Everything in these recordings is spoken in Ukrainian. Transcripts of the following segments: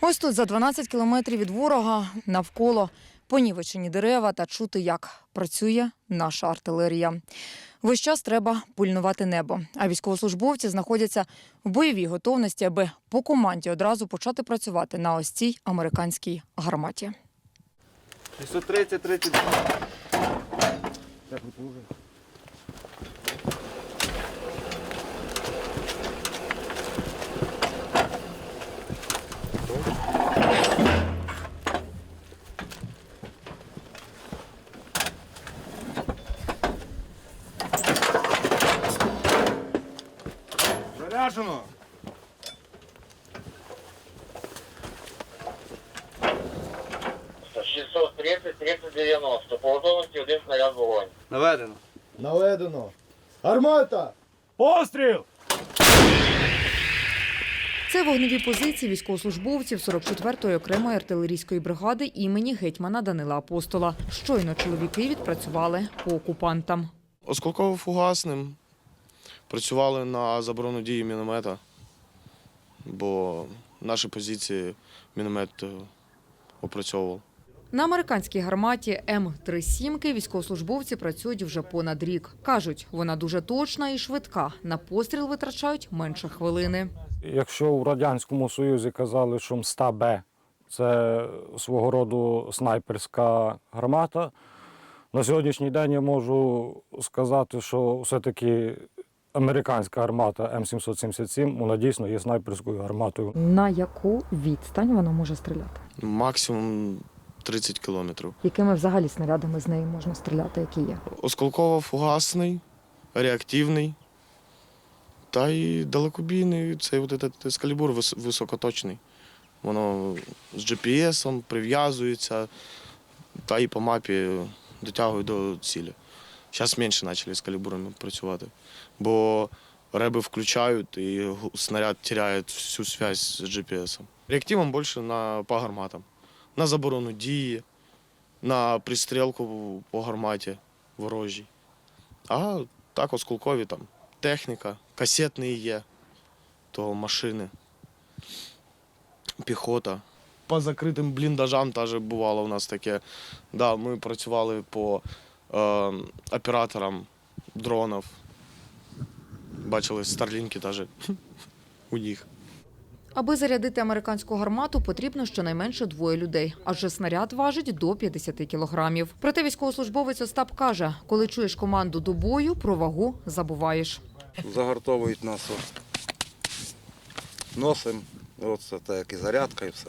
Ось тут за 12 кілометрів від ворога навколо понівечені дерева та чути, як працює наша артилерія. Весь час треба пильнувати небо. А військовослужбовці знаходяться в бойовій готовності, аби по команді одразу почати працювати на ось цій американській гарматі. 630, 30. Заряжено! Це 630, 3090. По готовності один снаряд вогонь. Наведено. Наведено. Гармата! Постріл! Це вогневі позиції військовослужбовців 44-ї окремої артилерійської бригади імені гетьмана Данила Апостола. Щойно чоловіки відпрацювали по окупантам. Осколково-фугасним. Працювали на заборону дії міномета, бо наші позиції міномет е, опрацьовував. На американській гарматі М-37 військовослужбовці працюють вже понад рік. Кажуть, вона дуже точна і швидка. На постріл витрачають менше хвилини. Якщо в Радянському Союзі казали, що мста Б це свого роду снайперська гармата, на сьогоднішній день я можу сказати, що все-таки американська гармата М777 вона дійсно є снайперською гарматою. На яку відстань вона може стріляти? Максимум 30 кілометрів. Якими взагалі снарядами з неї можна стріляти, які є? Осколково-фугасний, реактивний та й далекобійний. Цей от этот ескалібур високоточний. Воно з GPS прив'язується та і по мапі дотягує до цілі. Зараз менше почали ескалібурами працювати, бо реби включають і снаряд теряє всю связь з GPS. Реактивом більше на, по гарматам. На заборону дії, на пристрілку по гарматі ворожій. А так осколкові там техніка, касетні є, то машини, піхота. По закритим бліндажам теж бувало у нас таке. Да, ми працювали по е, операторам дронів. Бачили старлінки теж у них. Аби зарядити американську гармату, потрібно щонайменше двоє людей, адже снаряд важить до 50 кілограмів. Проте військовослужбовець Остап каже, коли чуєш команду до бою, про вагу забуваєш. загартовують нас. от. Носимо, от це так як і зарядка і все.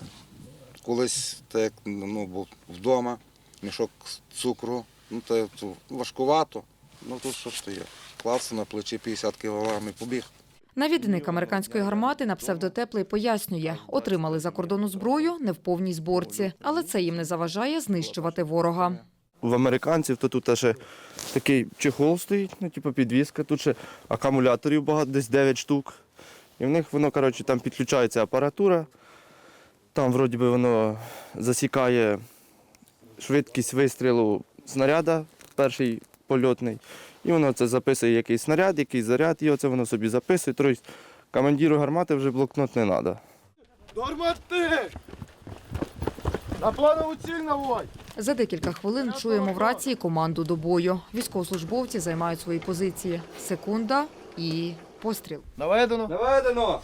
Колись так як ну, був вдома, мішок цукру, ну це то важкувато. Ну тут що ж то є. Клався на плечі 50 кг і побіг. Навідник американської гармати на псевдотеплий пояснює, отримали за кордону зброю не в повній зборці, але це їм не заважає знищувати ворога. в американців, то тут ще такий чехол стоїть, ну, типу підвіска, тут ще акумуляторів багато, десь 9 штук. І в них воно, коротше, там підключається апаратура, там вроді би воно засікає швидкість вистрілу снаряда, перший польотний. І воно це записує який снаряд, який заряд, і оце воно собі записує. Тобто командиру гармати вже блокнот не треба. До гармати! На планову ціль наводь! За декілька хвилин чуємо в рації команду до бою. Військовослужбовці займають свої позиції. Секунда і постріл. Наведено. Наведено!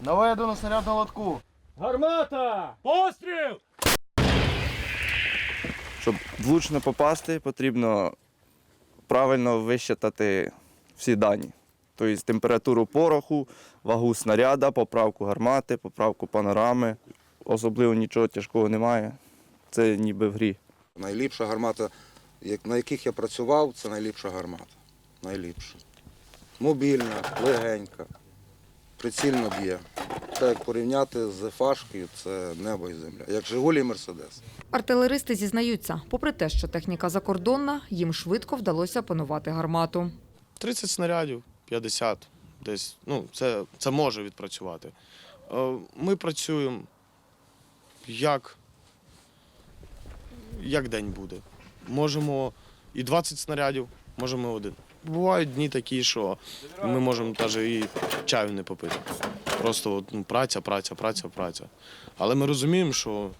Наведено снаряд на лотку. Гармата! Постріл! Щоб влучно попасти, потрібно правильно вищитати всі дані. Тобто температуру пороху, вагу снаряда, поправку гармати, поправку панорами. Особливо нічого тяжкого немає. Це ніби в грі. Найліпша гармата, на яких я працював, це найліпша гармата. Найліпша. Мобільна, легенька, прицільно б'є. Це як порівняти з фашкою, це небо і земля. Як Жигулі і Мерседес. Артилеристи зізнаються, попри те, що техніка закордонна, їм швидко вдалося панувати гармату. 30 снарядів, 50 десь. Ну, це, це може відпрацювати. Е, Ми працюємо як, як день буде. Можемо і 20 снарядів, можемо один. Бувають дні такі, що ми можемо навіть і чаю не попити. Просто ну, праця, праця, праця, праця. Але ми розуміємо, що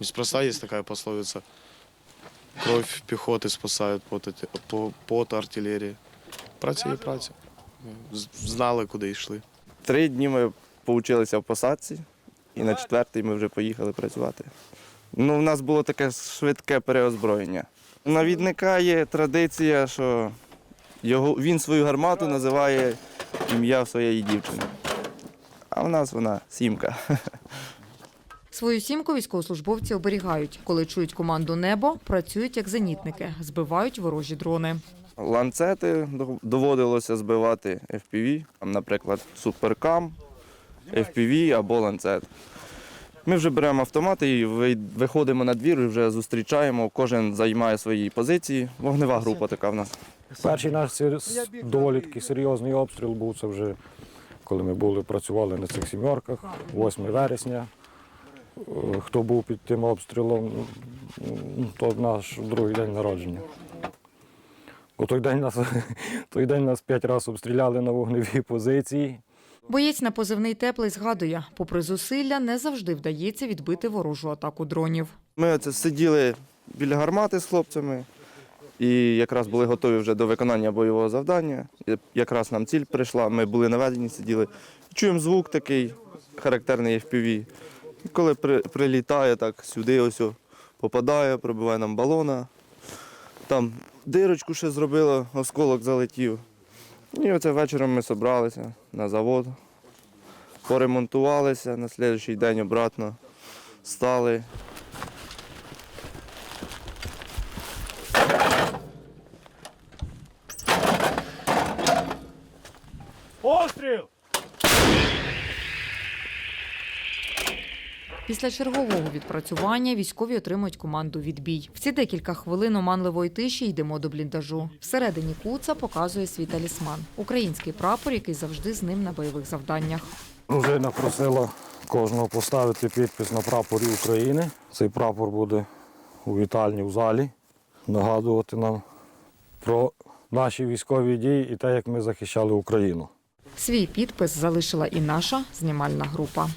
неспроста є така пословиця. Кров піхоти спасає пот, пот артилерії. Праця є праця. Знали, куди йшли. Три дні ми поучилися в посадці, і на четвертий ми вже поїхали працювати. Ну, у нас було таке швидке переозброєння. У навідника є традиція, що його, він свою гармату називає ім'я своєї дівчини. А в нас вона сімка. Свою сімку військовослужбовці оберігають. Коли чують команду небо, працюють як зенітники, збивають ворожі дрони. Ланцети доводилося збивати FPV, наприклад, суперкам, FPV або ланцет. Ми вже беремо автомати і виходимо на двір і вже зустрічаємо, кожен займає свої позиції. Вогнева група така в нас. Перший наш доволі такий серйозний обстріл був це вже коли ми були, працювали на цих сімерках, 8 вересня. Е, Хто був під тим обстрілом, то наш другий день народження. У той день нас, той день нас п'ять разів обстріляли на вогневій позиції. Боєць на позивний теплий згадує, попри зусилля, не завжди вдається відбити ворожу атаку дронів. Ми оце сиділи біля гармати з хлопцями і якраз були готові вже до виконання бойового завдання. Якраз нам ціль прийшла, ми були наведені, сиділи. Чуємо звук такий характерний FPV. І коли при, прилітає так сюди, ось попадає, пробиває нам балона. Там дирочку ще зробило, осколок залетів. І оце вечором ми зібралися на завод, поремонтувалися, на наступний день обратно стали. Після чергового відпрацювання військові отримують команду відбій. В ці декілька хвилин оманливої тиші йдемо до бліндажу. Всередині куца показує свій талісман український прапор, який завжди з ним на бойових завданнях. Дружина просила кожного поставити підпис на прапорі України. Цей прапор буде у вітальні в залі, нагадувати нам про наші військові дії і те, як ми захищали Україну. Свій підпис залишила і наша знімальна група.